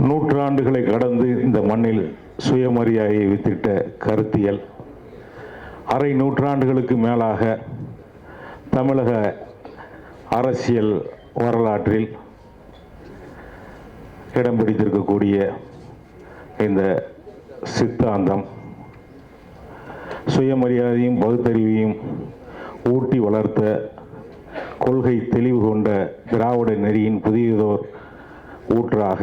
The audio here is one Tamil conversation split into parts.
நூற்றாண்டுகளை கடந்து இந்த மண்ணில் சுயமரியாதையை வித்திட்ட கருத்தியல். அரை நூற்றாண்டுகளுக்கு மேலாக தமிழக அரசியல் வரலாற்றில் இடம் பிடித்திருக்கக்கூடிய இந்த சித்தாந்தம். சுயமரியாதையும் பகுத்தறிவையும் ஊட்டி வளர்த்த கொள்கை தெளிவு கொண்ட திராவிட நெறியின் புதியதோர் ஊற்றாக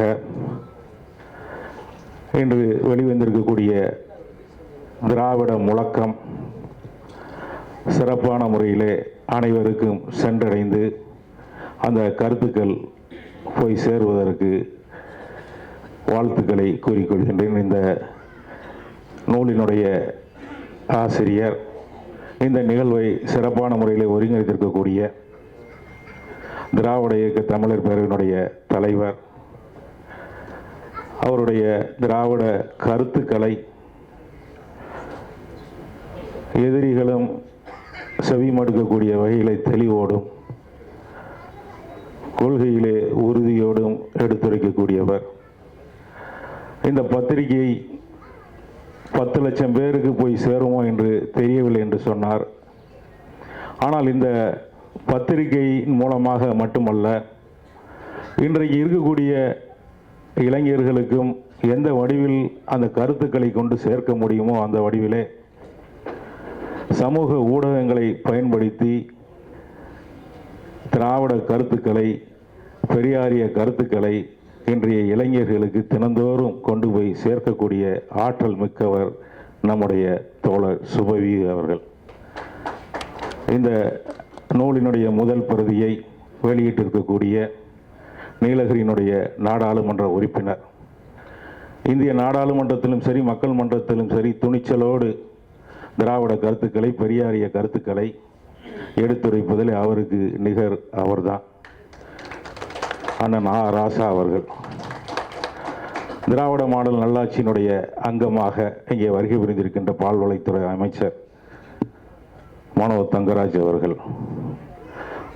இன்று வெளிவந்திருக்கக்கூடிய திராவிட முழக்கம் சிறப்பான முறையிலே அனைவருக்கும் சென்றடைந்து அந்த கருத்துக்கள் போய் சேருவதற்கு வாழ்த்துக்களை கூறிக்கொள்கின்றேன். இந்த நூலினுடைய ஆசிரியர் இந்த நிகழ்வை சிறப்பான முறையில் ஒருங்கிணைத்திருக்கக்கூடிய திராவிட இயக்க தமிழர் பேரவையினுடைய தலைவர் அவருடைய திராவிட கருத்துக்களை எதிரிகளும் செவிமடுக்கக்கூடிய வகையிலே தெளிவோடும் கொள்கையிலே உறுதியோடும் எடுத்துரைக்கக்கூடியவர். இந்த பத்திரிகை பத்து லட்சம் பேருக்கு போய் சேருமோ என்று தெரியவில்லை என்று சொன்னார். ஆனால் இந்த பத்திரிகையின் மூலமாக மட்டுமல்ல இன்றைக்கு இருக்கக்கூடிய இளைஞர்களுக்கும் எந்த வடிவில் அந்த கருத்துக்களை கொண்டு சேர்க்க முடியுமோ அந்த வடிவிலே சமூக ஊடகங்களை பயன்படுத்தி திராவிட கருத்துக்களை பெரியாரிய கருத்துக்களை இன்றைய இளைஞர்களுக்கு தினந்தோறும் கொண்டு போய் சேர்க்கக்கூடிய ஆற்றல் மிக்கவர் நம்முடைய தோழர் சுபவி அவர்கள். இந்த நூலினுடைய முதல் பிரதியை வெளியிட்டிருக்கக்கூடிய நீலகிரியினுடைய நாடாளுமன்ற உறுப்பினர். இந்திய நாடாளுமன்றத்திலும் சரி மக்கள் மன்றத்திலும் சரி துணிச்சலோடு திராவிட கருத்துக்களை பெரியாரிய கருத்துக்களை எடுத்துரைப்பதில் அவருக்கு நிகர் அவர்தான். அண்ணன் ஆ. ராசா அவர்கள். திராவிட மாடல் நல்லாட்சியினுடைய அங்கமாக இங்கே வருகை புரிந்திருக்கின்ற பால்வளைத்துறை அமைச்சர் மனோ தங்கராஜ் அவர்கள்.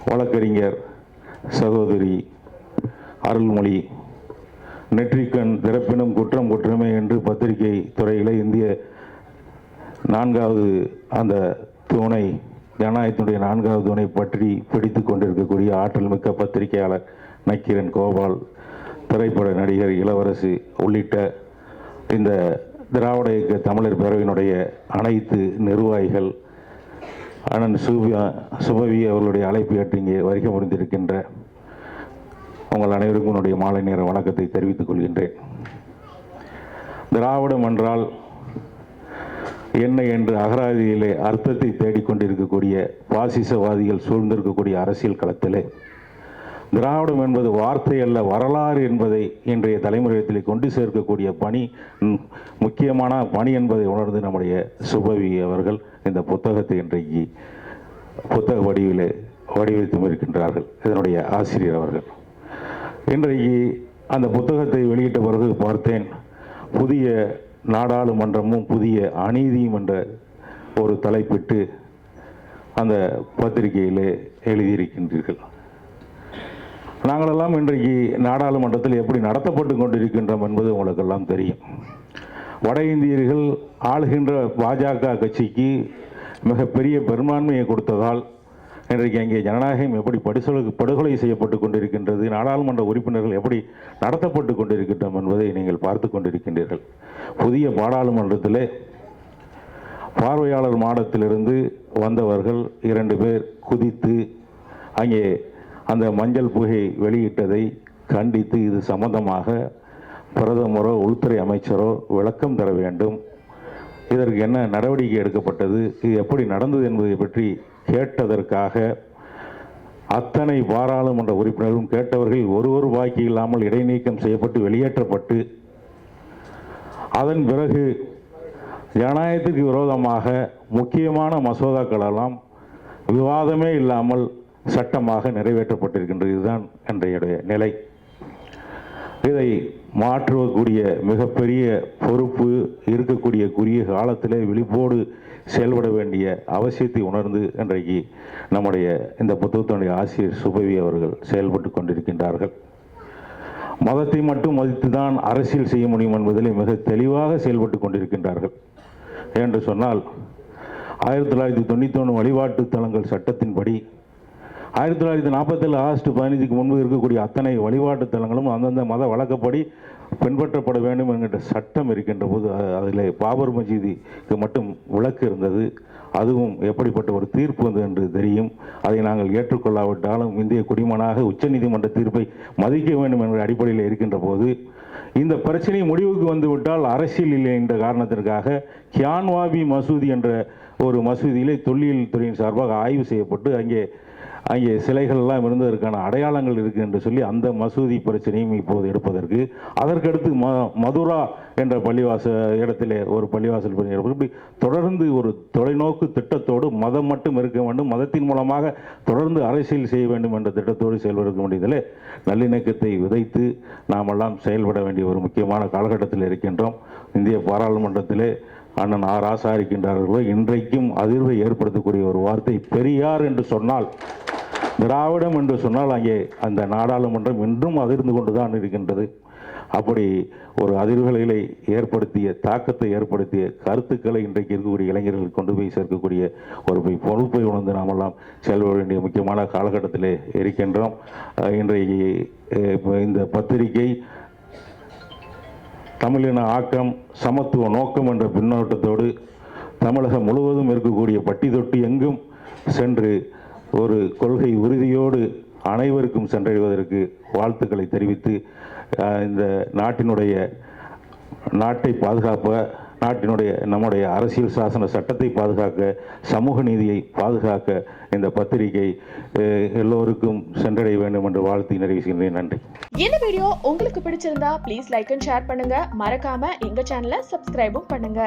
வழக்கறிஞர் சகோதரி அருள்மொழி. நெற்றிக்கண் திறப்பினும் குற்றம் குற்றமே என்று பத்திரிகை துறையில் இந்திய நான்காவது அந்த துணை ஜனநாயகத்தினுடைய நான்காவது துணை பற்றி பிடித்து கொண்டிருக்கக்கூடிய ஆற்றல் மிக்க பத்திரிகையாளர் நக்கீரன் கோபால் திரைப்பட நடிகர் இளவரசு உள்ளிட்ட இந்த திராவிட இயக்க தமிழர் பேரவையினுடைய அனைத்து நிர்வாகிகள் அண்ணன் சுபியா சுபவி அவர்களுடைய அழைப்பு ஏற்று இங்கே வருகை முடிந்திருக்கின்ற உங்கள் அனைவருக்கும் என்னுடைய மாலை நேர வணக்கத்தை தெரிவித்துக் கொள்கின்றேன். திராவிடம் என்றால் என்ன என்று அகராதியிலே அர்த்தத்தை தேடிக்கொண்டிருக்கக்கூடிய பாசிசவாதிகள் சூழ்ந்திருக்கக்கூடிய அரசியல் களத்திலே திராவிடம் என்பது வார்த்தை அல்ல வரலாறு என்பதை இன்றைய தலைமுறையத்தில் கொண்டு சேர்க்கக்கூடிய பணி முக்கியமான பணி என்பதை உணர்ந்து நம்முடைய சுபவி அவர்கள் இந்த புத்தகத்தை இன்றைக்கு புத்தக வடிவிலே வடிவமைத்தும் இருக்கின்றார்கள். இதனுடைய ஆசிரியர் அவர்கள். இன்றைக்கு அந்த புத்தகத்தை வெளியிட்ட பிறகு பார்த்தேன். புதிய நாடாளுமன்றமும் புதிய அநீதியும் என்ற ஒரு தலைப்பிட்டு அந்த பத்திரிகையில் எழுதியிருக்கின்றீர்கள். நாங்களெல்லாம் இன்றைக்கு நாடாளுமன்றத்தில் எப்படி நடத்தப்பட்டு கொண்டிருக்கின்றோம் என்பது உங்களுக்கெல்லாம் தெரியும். வட இந்தியர்கள் ஆளுகின்ற பாஜக கட்சிக்கு மிகப்பெரிய பெரும்பான்மையை கொடுத்ததால் இன்றைக்கு அங்கே ஜனநாயகம் எப்படி படுகொலை படுகொலை செய்யப்பட்டு கொண்டிருக்கின்றது நாடாளுமன்ற உறுப்பினர்கள் எப்படி நடத்தப்பட்டு கொண்டிருக்கின்றோம் என்பதை நீங்கள் பார்த்து கொண்டிருக்கின்றீர்கள். புதிய பாராளுமன்றத்தில் பார்வையாளர் மாடத்திலிருந்து வந்தவர்கள் இரண்டு பேர் குதித்து அங்கே அந்த மஞ்சள் புகை வெளியிட்டதை கண்டித்து இது சம்பந்தமாக பிரதமரோ உள்துறை அமைச்சரோ விளக்கம் தர வேண்டும். இதற்கு என்ன நடவடிக்கை எடுக்கப்பட்டது இது எப்படி நடந்தது என்பதை பற்றி கேட்டதற்காக அத்தனை பாராளுமன்ற உறுப்பினரும் கேட்டவர்கள் ஒருவர் பாக்கி இல்லாமல் இடைநீக்கம் செய்யப்பட்டு வெளியேற்றப்பட்டு அதன் பிறகு ஜனநாயகத்திற்கு விரோதமாக முக்கியமான மசோதாக்களெல்லாம் விவாதமே இல்லாமல் சட்டமாக நிறைவேற்றப்பட்டிருக்கின்றது. இதுதான் இன்றைய நிலை. இதை மாற்றக்கூடிய மிகப்பெரிய பொறுப்பு இருக்கக்கூடிய குறுகிய காலத்திலே விழிப்போடு செயல்பட வேண்டிய அவசியத்தை உணர்ந்து இன்றைக்கு நம்முடைய இந்த புத்தகத்தினுடைய ஆசிரியர் சுபவி அவர்கள் செயல்பட்டு கொண்டிருக்கின்றார்கள். மதத்தை மட்டும் மதித்து தான் அரசியல் செய்ய முடியும் என்பதிலே மிக தெளிவாக செயல்பட்டு கொண்டிருக்கின்றார்கள். என்று சொன்னால் ஆயிரத்தி தொள்ளாயிரத்தி தொண்ணூற்றி ஒன்று வழிபாட்டு தலங்கள் சட்டத்தின்படி ஆயிரத்தி தொள்ளாயிரத்தி நாற்பத்தேழு ஆகஸ்ட் பதினைஞ்சுக்கு முன்பு இருக்கக்கூடிய அத்தனை வழிபாட்டு தலங்களும் அந்தந்த மத வழக்கப்படி பின்பற்றப்பட வேண்டும் என்கின்ற சட்டம் இருக்கின்ற போது அதில் பாபர் மசீதிக்கு மட்டும் விளக்கு இருந்தது. அதுவும் எப்படிப்பட்ட ஒரு தீர்ப்பு வந்தது என்று தெரியும். அதை நாங்கள் ஏற்றுக்கொள்ளாவிட்டாலும் இந்திய குடிமனாக உச்சநீதிமன்ற தீர்ப்பை மதிக்க வேண்டும் என்ற அடிப்படையில் இருக்கின்ற போது இந்த பிரச்சனை முடிவுக்கு வந்துவிட்டால் அரசியல் இல்லை என்ற காரணத்திற்காக கியான்வாபி மசூதி என்ற ஒரு மசூதியிலே தொல்லியல் துறையின் சார்பாக ஆய்வு செய்யப்பட்டு அங்கே அங்கே சிலைகள்லாம் இருந்ததற்கான அடையாளங்கள் இருக்கு என்று சொல்லி அந்த மசூதி பிரச்சனையும் இப்போது எடுப்பதற்கு. அதற்கடுத்து ம மதுரா என்ற பள்ளிவாச இடத்திலே ஒரு பள்ளிவாசல் பணி இப்படி தொடர்ந்து ஒரு தொலைநோக்கு திட்டத்தோடு மதம் மட்டும் இருக்க வேண்டும் மதத்தின் மூலமாக தொடர்ந்து அரசியல் செய்ய வேண்டும் என்ற திட்டத்தோடு செயல்பட வேண்டியதிலே நல்லிணக்கத்தை விதைத்து நாமெல்லாம் செயல்பட வேண்டிய ஒரு முக்கியமான காலகட்டத்தில் இருக்கின்றோம். இந்திய பாராளுமன்றத்திலே அண்ணன் ஆர் ராசா இருக்கின்றார்கள் இன்றைக்கும் அதிர்வை ஏற்படுத்தக்கூடிய ஒரு வார்த்தை பெரியார் என்று சொன்னால் திராவிடம் என்று சொன்னால் அங்கே அந்த நாடாளுமன்றம் இன்றும் அதிர்ந்து கொண்டுதான் இருக்கின்றது. அப்படி ஒரு அதிர்வுகளை ஏற்படுத்திய தாக்கத்தை ஏற்படுத்திய கருத்துக்களை இன்றைக்கு இருக்கக்கூடிய இளைஞர்கள் கொண்டு போய் சேர்க்கக்கூடிய ஒரு பொறுப்பை உணர்ந்து நாமெல்லாம் செல்ல வேண்டிய முக்கியமான காலகட்டத்தில் இருக்கின்றோம். இன்றைக்கு இந்த பத்திரிகை தமிழின ஆக்கம் சமத்துவ நோக்கம் என்ற பின்னோட்டத்தோடு தமிழகம் முழுவதும் இருக்கக்கூடிய பட்டி தொட்டி எங்கும் சென்று ஒரு கொள்கை உறுதியோடு அனைவருக்கும் சென்றடைவதற்கு வாழ்த்துக்களை தெரிவித்து இந்த நாட்டினுடைய நாட்டை பாதுகாப்ப நாட்டினுடைய நம்முடைய அரசியல் சாசன சட்டத்தை பாதுகாக்க சமூக நீதியை பாதுகாக்க இந்த பத்திரிகை எல்லோருக்கும் சென்றடைய வேண்டும் என்று வாழ்த்து நிறைவு நன்றி. இந்த வீடியோ உங்களுக்கு பிடிச்சிருந்தா ப்ளீஸ் லைக் அண்ட் ஷேர் பண்ணுங்க. மறக்காம எங்க சேனலை சப்ஸ்கிரைபும் பண்ணுங்க.